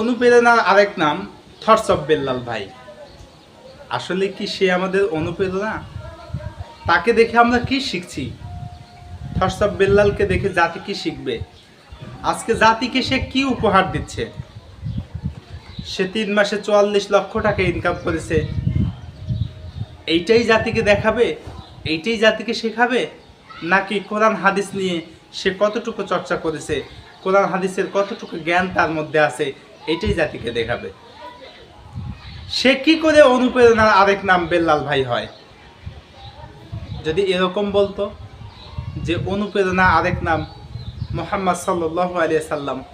অনুপ্রেরণার আরেক নাম থটস অফ বেল্লাল ভাই। আসলে কি সে আমাদের অনুপ্রেরণা? তাকে দেখে আমরা কি শিখছি? থটস অফ বেল্লালকে দেখে জাতি কি শিখবে? আজকে জাতিকে সে কি উপহার দিচ্ছে? সে তিন মাসে চুয়াল্লিশ লক্ষ টাকা ইনকাম করেছে। এইটাই জাতিকে দেখাবে? এইটাই জাতিকে শেখাবে? নাকি কোরআন হাদিস নিয়ে সে কতটুকু চর্চা করেছে? কোরআন হাদিসের কতটুকু জ্ঞান তার মধ্যে আছে? এটাই জাতিকে দেখাবে। সে কি করে অনুপ্রেরণার আরেক নাম বেল্লাল ভাই হয়? যদি এরকম বলতো যে অনুপ্রেরণা আরেক নাম মোহাম্মদ সাল্লাহ আলিয়া সাল্লাম,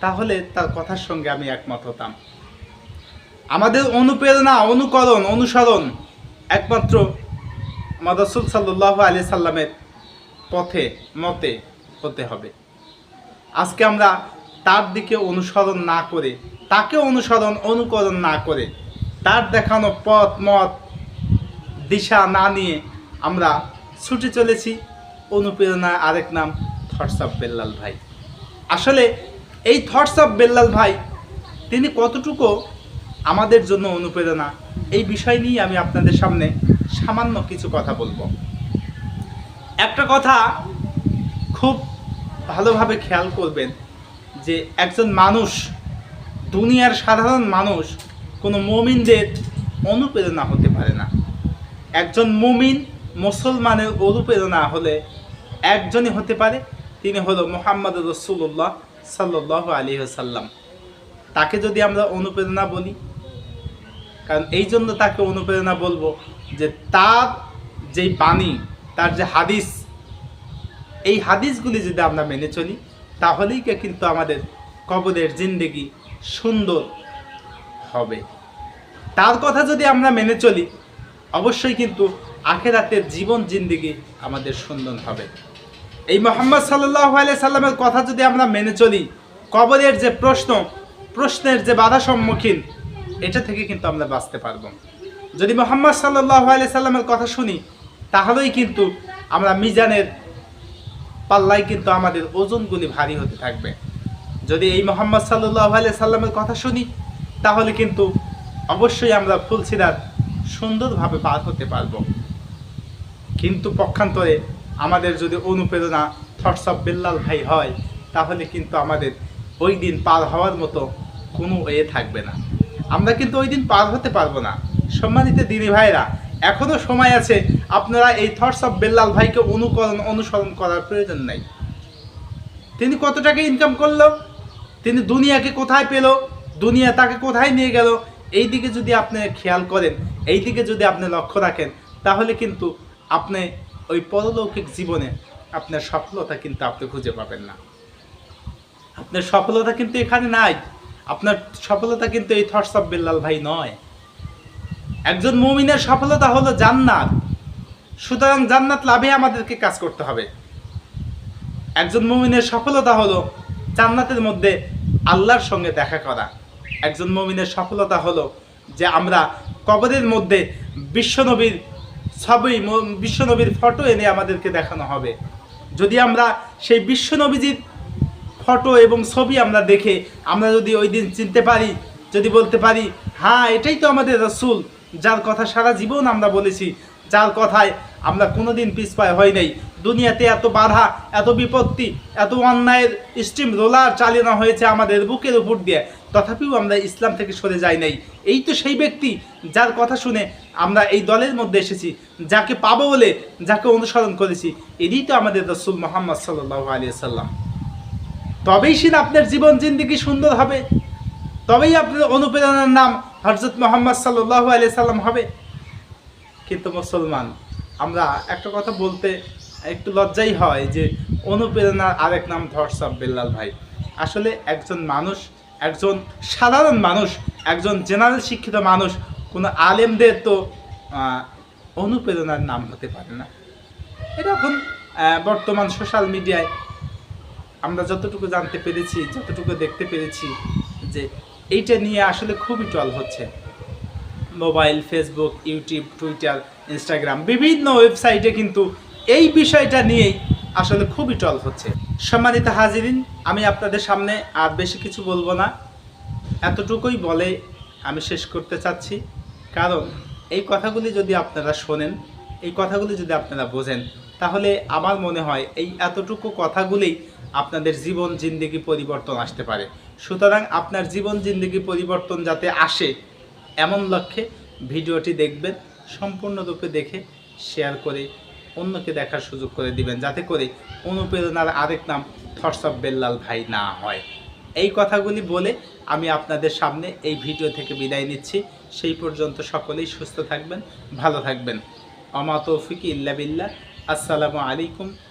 তাহলে তার কথার সঙ্গে আমি একমত হতাম। আমাদের অনুপ্রেরণা, অনুকরণ, অনুসরণ একমাত্র মদসুল সাল্লাহ আলি সাল্লামের পথে, মতে হতে হবে। আজকে আমরা তার দিকে অনুসরণ না করে, তাকে অনুসরণ অনুকরণ না করে, তার দেখানো পথ, মত, দিশা না নিয়ে আমরা ছুটে চলেছি। অনুপ্রেরণা আরেক নাম থটস অফ বেল্লাল ভাই। আসলে এই থটস অফ বেল্লাল ভাই, তিনি কতটুকু আমাদের জন্য অনুপ্রেরণা, এই বিষয় নিয়ে আমি আপনাদের সামনে সামান্য কিছু কথা বলব। একটা কথা খুব ভালোভাবে খেয়াল করবেন যে একজন মানুষ, দুনিয়ার সাধারণ মানুষ, কোনো মমিনদের অনুপ্রেরণা হতে পারে না। একজন মুমিন মুসলমানের অনুপ্রেরণা হলে একজনই হতে পারে, তিনি হলো মোহাম্মদ রসুল্লাহ সাল্লাহ আলী সাল্লাম তাকে যদি আমরা অনুপ্রেরণা বলি, কারণ এই জন্য তাকে অনুপ্রেরণা বলব যে তার যেই বাণী, তার যে হাদিস, এই হাদিসগুলি যদি আমরা মেনে চলি তাহলেই কে কিন্তু আমাদের কবরের জিন্দেগি সুন্দর হবে। তার কথা যদি আমরা মেনে চলি, অবশ্যই কিন্তু আখেরাতের জীবন জিন্দেগি আমাদের সুন্দর হবে। এই মোহাম্মদ সাল্লাহ আলিয়া সাল্লামের কথা যদি আমরা মেনে চলি, কবরের যে প্রশ্ন, প্রশ্নের যে বাধা সম্মুখীন, এটা থেকে কিন্তু আমরা বাঁচতে পারব। যদি মোহাম্মদ সাল্লাহ আলিয়া সাল্লামের কথা শুনি, তাহলেই কিন্তু আমরা মিজানের পাল্লায় কিন্তু আমাদের ওজনগুলি ভারী হতে থাকবে। যদি এই মোহাম্মদ সাল্লাহ আলিয়া সাল্লামের কথা শুনি, তাহলে কিন্তু অবশ্যই আমরা ফুলসিরাত সুন্দরভাবে পার হতে পারব। কিন্তু পক্ষান্তরে আমাদের যদি অনুপ্রেরণা থটস অফ বেল্লাল ভাই হয়, তাহলে কিন্তু আমাদের ওই দিন পার হওয়ার মতো কোনো এ থাকবে না। আমরা কিন্তু ওই দিন পার হতে পারব না। সম্মানিত দিনী ভাইরা এখনও সময় আছে। আপনারা এই থটস অফ বেল্লাল ভাইকে অনুকরণ, অনুসরণ করার প্রয়োজন নাই। তিনি কত টাকা ইনকাম করল? তিনি দুনিয়াকে কোথায় পেল? দুনিয়া তাকে কোথায় নিয়ে গেল? এই দিকে যদি আপনি খেয়াল করেন এই দিকে যদি আপনি লক্ষ্য রাখেন, তাহলে কিন্তু আপনি ওই পরলৌকিক জীবনে আপনার সফলতা কিন্তু আপনি খুঁজে পাবেন না। আপনার সফলতা কিন্তু এখানে নাই। আপনার সফলতা কিন্তু এই থটস অফ বেল্লাল ভাই নয়। একজন মমিনের সফলতা হলো জান্নাত। সুতরাং জান্নাত লাভে আমাদেরকে কাজ করতে হবে। একজন মুমিনের সফলতা হলো জান্নাতের মধ্যে আল্লাহর সঙ্গে দেখা করা। একজন মমিনের সফলতা হলো যে আমরা কবরের মধ্যে বিশ্বনবীর ম- বিশ্বনবীর ফটো এনে আমাদেরকে দেখানো হবে। যদি আমরা সেই বিশ্বনবীজির ফটো এবং ছবি আমরা দেখে আমরা যদি ওই দিন চিনতে পারি, যদি বলতে পারি হ্যাঁ এটাই তো আমাদের রসুল। যার কথা সারা জীবন আমরা বলেছি, যার কথায় আমরা কোনোদিন পিছপায় হয় নাই। দুনিয়াতে এত বাধা, এত বিপত্তি, এত অন্যায়ের স্টিম রোলার চালানো হয়েছে আমাদের বুকের উপর দিয়ে। তথাপিও আমরা ইসলাম থেকে সরে যাই নাই। এই তো সেই ব্যক্তি যার কথা শুনে আমরা এই দলের মধ্যে এসেছি, যাকে পাবো বলে যাকে অনুসরণ করেছি। এরই তো আমাদের রসুল মোহাম্মদ সাল্লাহ আলিয়া সাল্লাম তবেই সেন আপনার জীবন জিন্দিগি সুন্দর হবে। তবেই আপনার অনুপ্রেরণার নাম হজরত মোহাম্মদ সাল্লাহ আলিয়া সাল্লাম হবে। কিন্তু মুসলমান, আমরা একটা কথা বলতে একটু লজ্জাই হয় যে অনুপ্রেরণার আরেক নাম ধর্ষব বেল্লাল ভাই। আসলে একজন মানুষ, একজন সাধারণ মানুষ, একজন জেনারেল শিক্ষিত মানুষ, কোনো আলেমদের তো অনুপ্রেরণার নাম হতে পারে না। এটা এখন বর্তমান সোশ্যাল মিডিয়ায় আমরা যতটুকু জানতে পেরেছি, যতটুকু দেখতে পেরেছি যে এইটা নিয়ে আসলে খুবই টল হচ্ছে। Mobile, Facebook, YouTube, Twitter, Instagram, বিভিন্ন ওয়েবসাইটে কিন্তু এই বিষয়টা নিয়েই আসলে খুবই টল হচ্ছে। সম্মানিত হাজিরিন, আমি আপনাদের সামনে আর বেশি কিছু বলব না। এতটুকুই বলে আমি শেষ করতে চাচ্ছি। কারণ এই কথাগুলি যদি আপনারা শোনেন, এই কথাগুলি যদি আপনারা বোঝেন, তাহলে আমার মনে হয় এই এতটুকু কথাগুলি আপনাদের জীবন জিন্দেগি পরিবর্তন আসতে পারে। সুতরাং আপনার জীবন জিন্দেগি পরিবর্তন যাতে আসে এমন লক্ষ্যে ভিডিওটি দেখবেন, সম্পূর্ণরূপে দেখে শেয়ার করে অন্যকে দেখার সুযোগ করে দিবেন, যাতে করে অনুপ্রেরণার আরেক নাম থটস অফ বেল্লাল ভাই না হয়। এই কথাগুলি বলে আমি আপনাদের সামনে এই ভিডিও থেকে বিদায় নিচ্ছি। সেই পর্যন্ত সকলেই সুস্থ থাকবেন, ভালো থাকবেন। অমা তৌফিক ইল্লা বিল্লাহ। আসসালামু আলাইকুম।